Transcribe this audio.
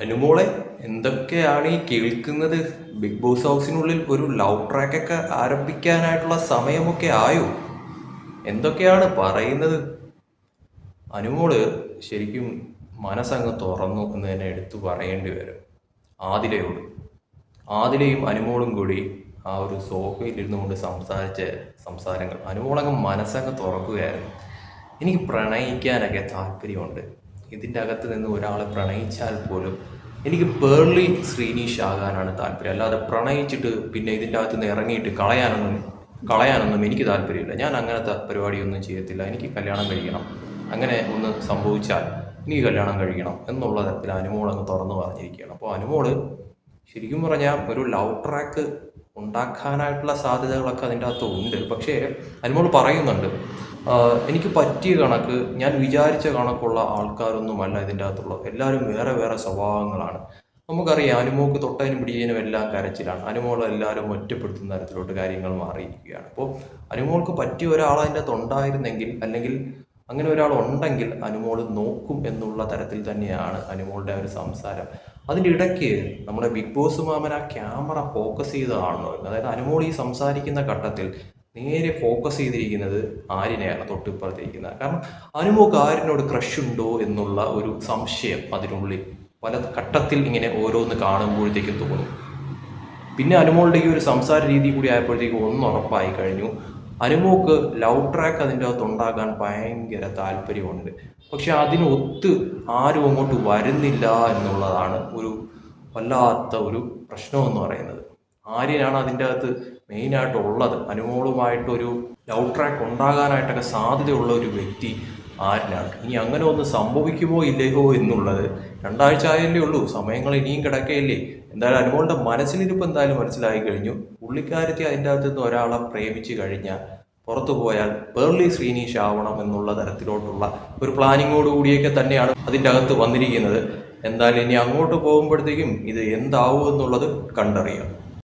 അനുമോളെ എന്തൊക്കെയാണ് ഈ കേൾക്കുന്നത്? ബിഗ് ബോസ് ഹൗസിനുള്ളിൽ ഒരു ലവ് ട്രാക്കൊക്കെ ആരംഭിക്കാനായിട്ടുള്ള സമയമൊക്കെ ആയോ? എന്തൊക്കെയാണ് പറയുന്നത്? അനുമോൾ ശരിക്കും മനസ്സങ്ങ് തുറന്നു എന്ന് തന്നെ എടുത്തു പറയേണ്ടി വരും. ആതിലയോട് ആതിലയും അനുമോളും കൂടി ആ ഒരു സോഫയിൽ ഇരുന്നുകൊണ്ട് സംസാരിച്ച സംസാരങ്ങൾ. അനുമോളങ്ങ് മനസ്സങ്ങ് തുറക്കുകയായിരുന്നു. എനിക്ക് പ്രണയിക്കാനൊക്കെ താല്പര്യമുണ്ട്. ഇതിന്റെ അകത്ത് നിന്ന് ഒരാളെ പ്രണയിച്ചാൽ പോലും എനിക്ക് പേർലി ശ്രീനീഷ് ആകാനാണ് താല്പര്യം. അല്ലാതെ പ്രണയിച്ചിട്ട് പിന്നെ ഇതിന്റെ അകത്ത് നിന്ന് ഇറങ്ങിയിട്ട് കളയാനൊന്നും കളയാനൊന്നും എനിക്ക് താല്പര്യമില്ല. ഞാൻ അങ്ങനത്തെ പരിപാടിയൊന്നും ചെയ്യത്തില്ല. എനിക്ക് കല്യാണം കഴിക്കണം. അങ്ങനെ ഒന്ന് സംഭവിച്ചാൽ എനിക്ക് കല്യാണം കഴിക്കണം എന്നുള്ള തരത്തിൽ അനുമോൾ അങ്ങ് തുറന്നു പറഞ്ഞിരിക്കുകയാണ്. അപ്പോൾ അനുമോൾ ശരിക്കും പറഞ്ഞാൽ ഒരു ലവ് ട്രാക്ക് ഉണ്ടാക്കാനായിട്ടുള്ള സാധ്യതകളൊക്കെ അതിന്റെ അകത്ത് ഉണ്ട്. പക്ഷേ അനുമോൾ പറയുന്നുണ്ട് എനിക്ക് പറ്റിയ കണക്ക് ഞാൻ വിചാരിച്ച കണക്കുള്ള ആൾക്കാരൊന്നുമല്ല ഇതിന്റെ അകത്തുള്ളത്. എല്ലാവരും വേറെ വേറെ സ്വഭാവങ്ങളാണ്. നമുക്കറിയാം അനുമോക്ക് തൊട്ടതിനും പിടിയതിനും എല്ലാം കരച്ചിലാണ്. അനുമോൾ എല്ലാവരും ഒറ്റപ്പെടുത്തുന്ന തരത്തിലോട്ട് കാര്യങ്ങൾ മാറിയിരിക്കുകയാണ്. അപ്പോൾ അനുമോൾക്ക് പറ്റിയ ഒരാൾ അതിന്റെ അല്ലെങ്കിൽ അങ്ങനെ ഒരാൾ ഉണ്ടെങ്കിൽ അനുമോൾ നോക്കും എന്നുള്ള തരത്തിൽ തന്നെയാണ് അനുമോളുടെ ഒരു സംസാരം. അതിന്റെ ഇടയ്ക്ക് നമ്മുടെ ബിഗ് ബോസ് മാമൻ ആ ക്യാമറ ഫോക്കസ് ചെയ്ത് കാണണമായിരുന്നു അതായത് അനുമോൾ ഈ സംസാരിക്കുന്ന ഘട്ടത്തിൽ നേരെ ഫോക്കസ് ചെയ്തിരിക്കുന്നത് ആര്യനെയാണ് തൊട്ടിപ്പുറത്തിരിക്കുന്നത്. കാരണം അനുമോക്ക് ആരിനോട് ക്രഷ് ഉണ്ടോ എന്നുള്ള ഒരു സംശയം അതിനുള്ളിൽ പല ഘട്ടത്തിൽ ഇങ്ങനെ ഓരോന്ന് കാണുമ്പോഴത്തേക്കും തോന്നും. പിന്നെ അനുമോളുടെ ഈ ഒരു സംസാര രീതി കൂടി ആയപ്പോഴത്തേക്കും ഒന്ന് ഉറപ്പായി കഴിഞ്ഞു. അനുമോക്ക് ലവ് ട്രാക്ക് അതിന്റെ അകത്ത് ഉണ്ടാകാൻ ഭയങ്കര താല്പര്യമുണ്ട്. പക്ഷെ അതിനൊത്ത് ആരും അങ്ങോട്ട് വരുന്നില്ല എന്നുള്ളതാണ് ഒരു വല്ലാത്ത ഒരു പ്രശ്നമെന്ന് പറയുന്നത്. ആര്യനാണ് അതിന്റെ അകത്ത് മെയിനായിട്ട് ഉള്ളത് അനുമോളുമായിട്ടൊരു ലവ് ട്രാക്ക് ഉണ്ടാകാനായിട്ടൊക്കെ സാധ്യതയുള്ള ഒരു വ്യക്തി ആര്യനാണ്. ഇനി അങ്ങനെ ഒന്ന് സംഭവിക്കുമോ ഇല്ലയോ എന്നുള്ളത് രണ്ടാഴ്ച ആയല്ലേ ഉള്ളൂ. സമയങ്ങൾ ഇനിയും കിടക്കയില്ലേ. എന്തായാലും അനുമോളുടെ മനസ്സിലിരിപ്പ് എന്തായാലും മനസ്സിലായി കഴിഞ്ഞു. പുള്ളിക്കാരത്തി അതിന്റെ അകത്ത് നിന്ന് ഒരാളെ പ്രേമിച്ച് കഴിഞ്ഞാൽ പുറത്തു പോയാൽ പേർലി ശ്രീനീഷ് ആവണം എന്നുള്ള തരത്തിലോട്ടുള്ള ഒരു പ്ലാനിങ്ങോട് കൂടിയൊക്കെ തന്നെയാണ് അതിന്റെ അകത്ത് വന്നിരിക്കുന്നത്. എന്തായാലും ഇനി അങ്ങോട്ട് പോകുമ്പോഴത്തേക്കും ഇത് എന്താവും എന്നുള്ളത് കണ്ടറിയാം.